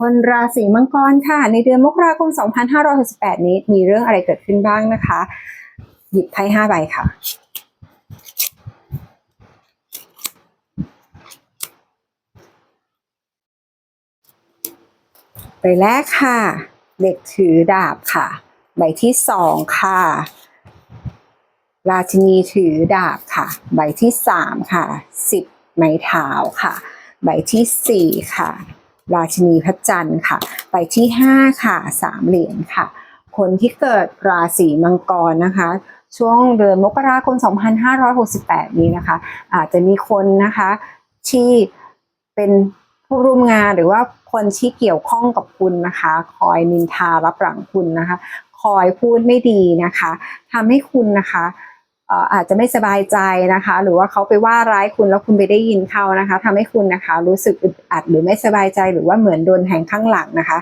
คนราศีมังกรค่ะ ในเดือนมกราคม 2568 นี้มีเรื่องอะไรเกิดขึ้นบ้างนะคะ หยิบไพ่ห้าใบค่ะใบแรกค่ะ เด็กถือดาบค่ะ ใบที่สองค่ะ ราชินีถือดาบค่ะ ใบที่สามค่ะสิบไม้เท้าค่ะ ใบที่สี่ค่ะ ราชินีพระจันทร์ค่ะใบที่ห้าค่ะสามเหรียญค่ะ คนที่เกิดราศีมังกรนะคะ ช่วงเดือนมกราคม 2568 นี้นะคะ อาจจะมีคนนะคะที่เป็นผู้ร่วมงานหรือว่าคนที่เกี่ยวข้องกับคุณนะคะ คอยนินทารับหลังคุณนะคะ คอยพูดไม่ดีนะคะทำให้คุณนะคะ อาจจะไม่สบายใจนะคะ หรือว่าเขาไปว่าร้ายคุณแล้วคุณไปได้ยินเขานะคะทำให้คุณนะคะ รู้สึกอึดอัดหรือไม่สบายใจหรือว่าเหมือนโดนแทงข้างหลังนะคะ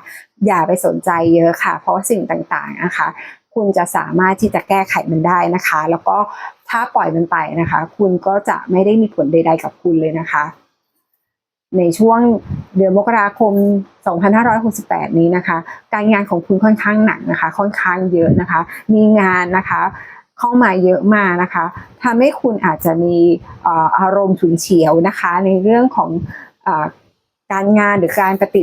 อย่าไปสนใจเยอะค่ะ เพราะสิ่งต่างๆนะคะ คุณจะสามารถที่จะแก้ไขมันได้นะคะ แล้วก็ถ้าปล่อยมันไปนะคะ คุณก็จะไม่ได้มีผลใด ๆ กับคุณเลยนะคะในช่วงเดือนมกราคม 2568 นี้นะคะ การงานของคุณค่อนข้างหนักนะคะ ค่อนข้างเยอะนะคะ มีงานนะคะ เข้ามาเยอะมากนะคะทำให้คุณอาจจะมีอารมณ์ฉุนเฉียวนะคะ ในเรื่องของอการงานหรือการปฏิ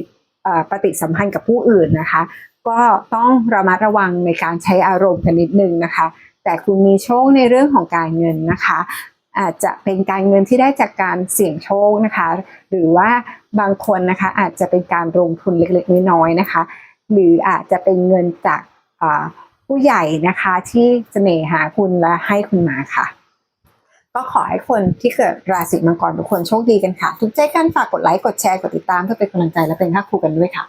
ปฏิสัมพันธ์กับผู้อื่นนะคะ ก็ต้องระมัดระวังในการใช้อารมณ์กันนิดนึงนะคะ แต่คุณมีโชคในเรื่องของการเงินนะคะ อาจจะเป็นการเงินที่ได้จากการเสี่ยงโชคนะคะ หรือว่าบางคนนะคะอาจจะเป็นการลงทุนเล็กๆน้อยๆนะคะ หรืออาจจะเป็นเงินจาก ผู้ใหญ่นะคะที่เสน่หาคุณและให้คุณมาค่ะ ก็ขอให้คนที่เกิดราศีมังกรทุกคนโชคดีกันค่ะ ทุกใจกันฝากกดไลค์กดแชร์กดติดตามเพื่อเป็นกำลังใจและเป็นค่าครูกันด้วยค่ะ